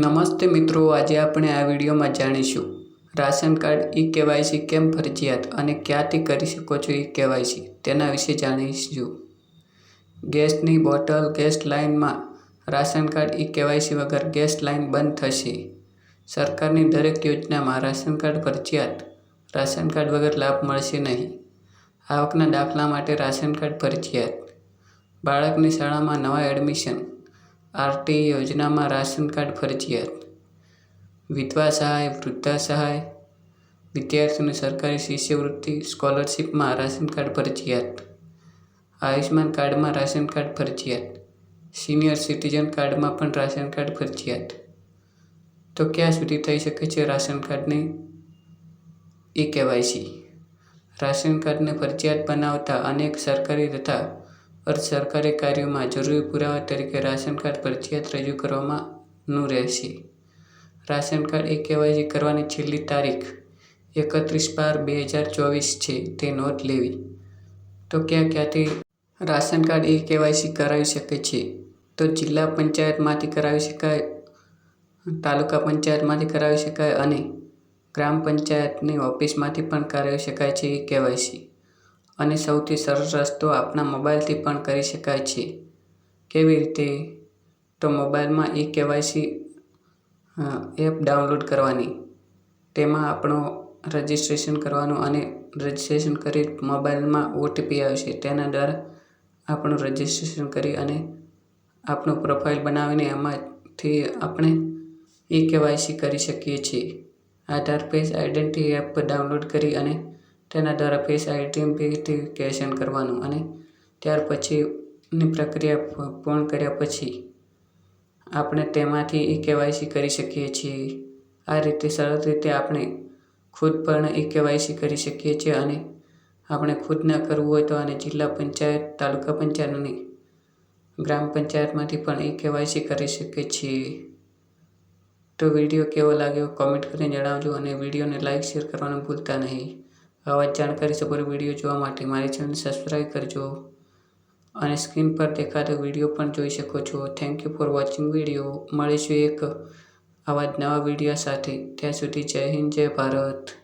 નમસ્તે મિત્રો, આજે આપણે આ વિડીયોમાં જાણીશું. રાશન કાર્ડ ઈ કેવાયસી કેમ ફરજિયાત અને ક્યાંથી કરી શકો છો ઈ કેવાયસી તેના વિશે જાણીશું. ગેસની બોટલ, ગેસ લાઇનમાં રાશન કાર્ડ ઈ કેવાયસી વગર ગેસ લાઇન બંધ થશે. સરકારની દરેક યોજનામાં રાશન કાર્ડ ફરજિયાત, રાશન કાર્ડ વગર લાભ મળશે નહીં. આવકના દાખલા માટે રાશન કાર્ડ ફરજિયાત. બાળકની શાળામાં નવા એડમિશન આરટી યોજનામાં રાશન કાર્ડ ફરજિયાત. વિધવા સહાય, વૃદ્ધા સહાય, વિદ્યાર્થીઓને સરકારી શિષ્યવૃત્તિ, સ્કોલરશીપમાં રાશન કાર્ડ ફરજિયાત. આયુષ્માન કાર્ડમાં રાશન કાર્ડ ફરજિયાત. સિનિયર સિટીઝન કાર્ડમાં પણ રાશન કાર્ડ ફરજિયાત. તો ક્યાં સુધી થઈ શકે છે રાશન કાર્ડને? E KYC. રાશન કાર્ડને ફરજિયાત બનાવતા અનેક સરકારી તથા અર્ધ સરકારી કાર્યોમાં જરૂરી પુરાવા તરીકે રાશન કાર્ડ ફરજિયાત રજૂ કરવામાંનું રહેશે. રાશન કાર્ડ એ કેવાયસી કરવાની છેલ્લી તારીખ એકત્રીસ બાર બે હજાર ચોવીસ છે, તે નોંધ લેવી. તો ક્યાં ક્યાંથી રાશન કાર્ડ એ કેવાયસી કરાવી શકે છે? તો જિલ્લા પંચાયતમાંથી કરાવી શકાય, તાલુકા પંચાયતમાંથી કરાવી શકાય અને ગ્રામ પંચાયતની ઓફિસમાંથી પણ કરાવી શકાય છે એ કેવાયસી. અને સૌથી સરળ રસ્તો આપણા મોબાઈલથી પણ કરી શકાય છે. કેવી રીતે? તો મોબાઈલમાં ઈ કેવાયસી એપ ડાઉનલોડ કરવાની. તેમાં આપણો રજિસ્ટ્રેશન કરવાનું અને રજિસ્ટ્રેશન કરી મોબાઈલમાં ઓટીપી આવશે તેના દ્વારા આપણું રજિસ્ટ્રેશન કરી અને આપણું પ્રોફાઇલ બનાવીને એમાંથી આપણે ઈ કેવાયસી કરી શકીએ છીએ. Aadhaar page identity app download કરી અને તેના દ્વારા ફેસ આઈડેન્ટિફિકેશન કરવાનું અને ત્યાર પછીની પ્રક્રિયા પૂર્ણ કર્યા પછી આપણે તેમાંથી ઈ કેવાયસી કરી શકીએ છીએ. આ રીતે સરળ રીતે આપણે ખુદ પણ ઈ કેવાયસી કરી શકીએ છીએ અને આપણે ખુદ ન કરવું હોય તો અને જિલ્લા પંચાયત, તાલુકા પંચાયત અને ગ્રામ પંચાયતમાંથી પણ ઈ કેવાયસી કરી શકીએ છીએ. તો વીડિયો કેવો લાગ્યો? કોમેન્ટ કરીને જણાવજો અને વિડીયોને લાઇક શેર કરવાનું ભૂલતા નહીં. આવા જાણકારી સભર વીડિયો જોવા માટે મારી ચેનલ સબસ્ક્રાઈબ કરજો અને સ્ક્રીન પર દેખાતો વીડિયો પણ જોઈ શકો છો. Thank you for watching video મળીશું એક આવા જ નવા વીડિયો સાથે. ત્યાં સુધી જય હિન્દ, જય ભારત.